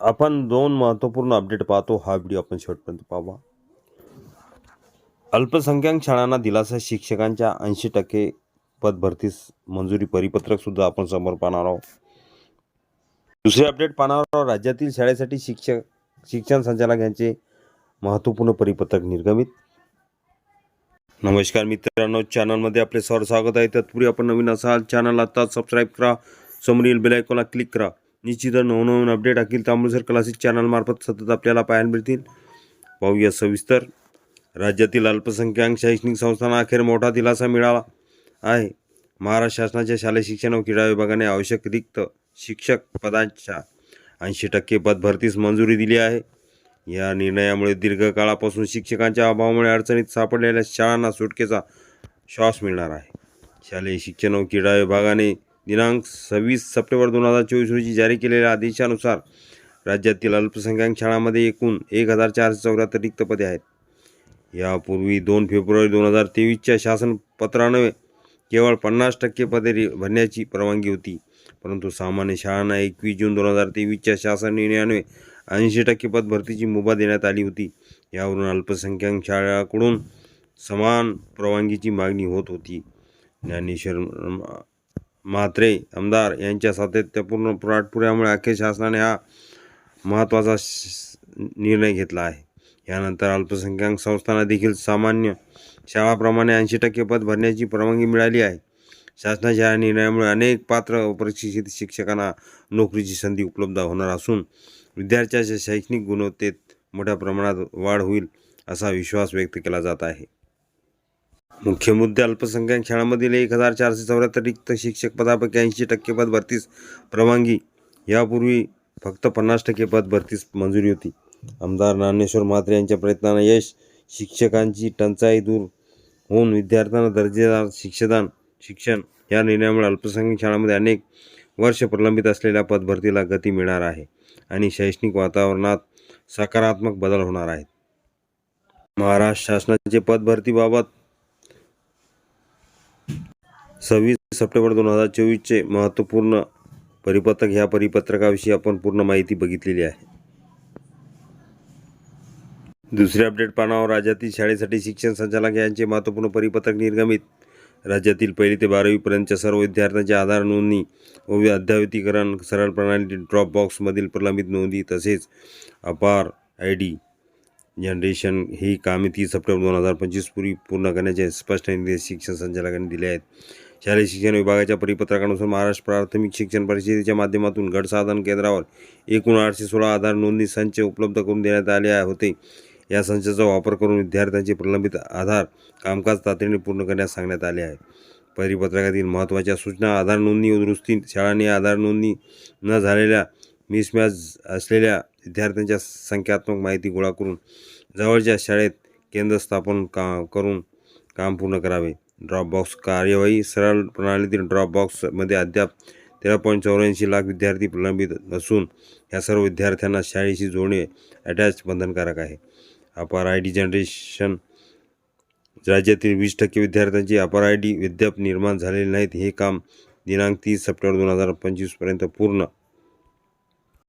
आपण दोन महत्त्वपूर्ण अपडेट पाहतो. हा व्हिडिओ आपण शेवटपर्यंत पाहावा अल्पसंख्याक शाळांना दिलासा शिक्षकांच्या ऐंशी टक्के पदभरतीस मंजुरी परिपत्रकसुद्धा आपण समोर पाहणार आहोत. दुसरे अपडेट पाहणार आहोत. राज्यातील शाळेसाठी शिक्षक शिक्षण संचालक यांचे महत्त्वपूर्ण परिपत्रक निर्गमित. नमस्कार मित्रांनो. चॅनलमध्ये आपले सर स्वागत आहे. तत्पूर्वी आपण नवीन असाल चॅनल आता सबस्क्राईब करा. समोरील बेल क्लिक करा. निश्चितच नवनवीन अपडेट अखिल तांबूसर क्लासिक चॅनलमार्फत सतत आपल्याला पाहायला मिळतील. पाहूया सविस्तर. राज्यातील अल्पसंख्याक शैक्षणिक संस्थांना अखेर मोठा दिलासा मिळाला आहे. महाराष्ट्र शासनाच्या शालेय शिक्षण व क्रीडा विभागाने आवश्यक रिक्त शिक्षक पदांच्या ऐंशी टक्के पदभरतीस मंजुरी दिली आहे. या निर्णयामुळे दीर्घकाळापासून शिक्षकांच्या अभावामुळे अडचणीत सापडलेल्या शाळांना सुटकेचा श्वास मिळणार आहे. शालेय शिक्षण व क्रीडा विभागाने दिनांक सव्वीस सप्टेंबर दोन हजार चोवीस रोजी जारी केलेल्या आदेशानुसार राज्यातील अल्पसंख्याक शाळांमध्ये एकूण एक हजार चारशे चौऱ्याहत्तर रिक्त पदे आहेत. यापूर्वी दोन फेब्रुवारी दोन हजार तेवीसच्या शासन केवळ पन्नास टक्के पदे रि- भरण्याची परवानगी होती. परंतु सामान्य शाळांना एकवीस जून दोन हजार तेवीसच्या शासन निर्णयान्वये ऐंशी टक्के पद भरतीची मुभा देण्यात आली होती. यावरून अल्पसंख्याक शाळाकडून समान परवानगीची मागणी होत होती. ज्ञानेश्वर म्हात्रे आमदार यांच्या सातत्यपूर्ण पुराटपुऱ्यामुळे अखेर शासनाने हा महत्त्वाचा निर्णय घेतला आहे. यानंतर अल्पसंख्याक संस्थांना देखील सामान्य शाळाप्रमाणे ऐंशी टक्के पद भरण्याची परवानगी मिळाली आहे. शासनाच्या या निर्णयामुळे अनेक पात्र प्रशिक्षित शिक्षकांना नोकरीची संधी उपलब्ध होणार असून विद्यार्थ्याच्या शैक्षणिक गुणवत्तेत मोठ्या प्रमाणात वाढ होईल असा विश्वास व्यक्त केला जात आहे. मुख्य मुद्दे अल्पसंख्याक शाळांमधील एक हजार चारशे चौऱ्याहत्तर रिक्त शिक्षक पदापैकी ऐंशी टक्के पद भरतीस परवानगी. यापूर्वी फक्त पन्नास टक्के पद भरतीस मंजुरी होती. आमदार ज्ञानेश्वर म्हात्रे यांच्या प्रयत्नांना यश शिक्षकांची टंचाई दूर होऊन विद्यार्थ्यांना दर्जेदार शिक्षदान शिक्षण या निर्णयामुळे अल्पसंख्याक शाळांमध्ये अनेक वर्ष प्रलंबित असलेल्या पदभरतीला गती मिळणार आहे आणि शैक्षणिक वातावरणात सकारात्मक बदल होणार आहेत. महाराष्ट्र शासनाचे पदभरतीबाबत सव्वीस सप्टेंबर दोन हजार चोवीसचे महत्त्वपूर्ण परिपत्रक ह्या परिपत्रकाविषयी आपण पूर्ण माहिती बघितलेली आहे. दुसरे अपडेट पानावर राज्यातील शाळेसाठी शिक्षण संचालक यांचे महत्त्वपूर्ण परिपत्रक निर्गमित. राज्यातील पहिली ते बारावीपर्यंतच्या सर्व विद्यार्थ्यांच्या आधार नोंदणी व अद्यावतीकरण सरळ प्रणाली ड्रॉप बॉक्समधील प्रलंबित नोंदी तसेच अपार आय डी जनरेशन ही कामे तीस सप्टेंबर दोन हजार पंचवीसपूर्वी पूर्ण करण्याचे स्पष्ट निर्देश शिक्षण संचालकांनी दिले आहेत. शालेय शिक्षण विभागाच्या परिपत्रकानुसार महाराष्ट्र प्राथमिक शिक्षण परिषदेच्या माध्यमातून गटसाधन केंद्रावर एकूण आठशे सोळा आधार नोंदणी संच उपलब्ध करून देण्यात आले आहे- होते. या संचाचा वापर करून विद्यार्थ्यांचे प्रलंबित आधार कामकाज तातडीने पूर्ण करण्यास सांगण्यात आले आहे. परिपत्रकातील महत्त्वाच्या सूचना आधार नोंदणी दुरुस्ती शाळांनी आधार नोंदणी न झालेल्या मिसमॅच असलेल्या विद्यार्थ्यांच्या संख्यात्मक माहिती गोळा करून जवळच्या शाळेत केंद्र स्थापन का करून काम पूर्ण करावे. ड्रॉपबॉक्स कार्यवाही सरळ प्रणालीतील ड्रॉपबॉक्समध्ये अद्याप तेरा पॉईंट चौऱ्याऐंशी लाख विद्यार्थी प्रलंबित असून या सर्व विद्यार्थ्यांना शाळेशी जोडणे अटॅच बंधनकारक आहे. अपार आय डी जनरेशन राज्यातील वीस टक्के विद्यार्थ्यांची अपार आय डी अद्याप निर्माण झालेले नाहीत. हे काम दिनांक तीस सप्टेंबर दोन हजार पंचवीसपर्यंत पूर्ण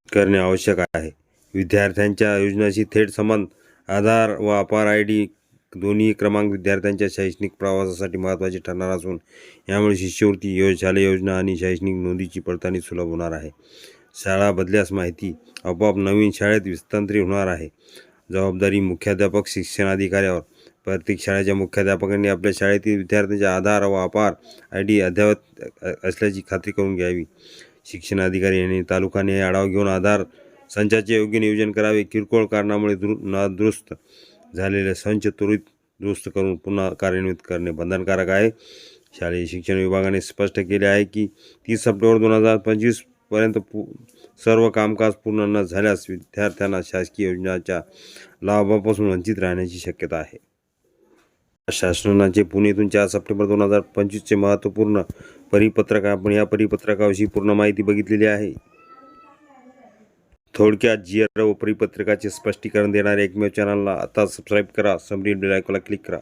करणे आवश्यक आहे. विद्यार्थ्यांच्या योजनाशी थेट संबंध आधार व अपार आय डी दोन्ही क्रमांक विद्यार्थ्यांच्या शैक्षणिक प्रवासासाठी महत्त्वाचे ठरणार असून यामुळे शिष्यवृत्ती यो शालेय योजना आणि शैक्षणिक नोंदीची पडताळणी सुलभ होणार आहे. शाळा बदल्यास माहिती आपोआप नवीन शाळेत विस्तांतरित होणार आहे. जबाबदारी मुख्याध्यापक शिक्षणाधिकाऱ्यावर. प्रत्येक शाळेच्या मुख्याध्यापकांनी आपल्या शाळेतील विद्यार्थ्यांच्या आधार व अपार आय डी अद्ययावत असल्याची खात्री करून घ्यावी. शिक्षणाधिकारी यांनी तालुकाने आढावा घेऊन आधार संचाचे योग्य नियोजन करावे. किरकोळ कारणामुळे दुरु नादुरुस्त झालेले संच त्वरित दुरुस्त करून पुन्हा कार्यान्वित करणे बंधनकारक आहे. शालेय शिक्षण विभागाने स्पष्ट केले आहे की तीस सप्टेंबर दोन हजार पंचवीसपर्यंत पू सर्व कामकाज पूर्ण न झाल्यास विद्यार्थ्यांना शासकीय योजनाच्या लाभापासून वंचित राहण्याची शक्यता आहे. शासनाचे पुणेतून चार सप्टेंबर दोन हजार पंचवीसचे महत्त्वपूर्ण परिपत्रक आपण या परिपत्रकाविषयी पूर्ण माहिती बघितलेली आहे. थोडक्यात जी आर व परिपत्रकाचे स्पष्टीकरण देणाऱ्या एकमेव चॅनलला आता सबस्क्राईब करा समरी बेल आयकॉनला क्लिक करा.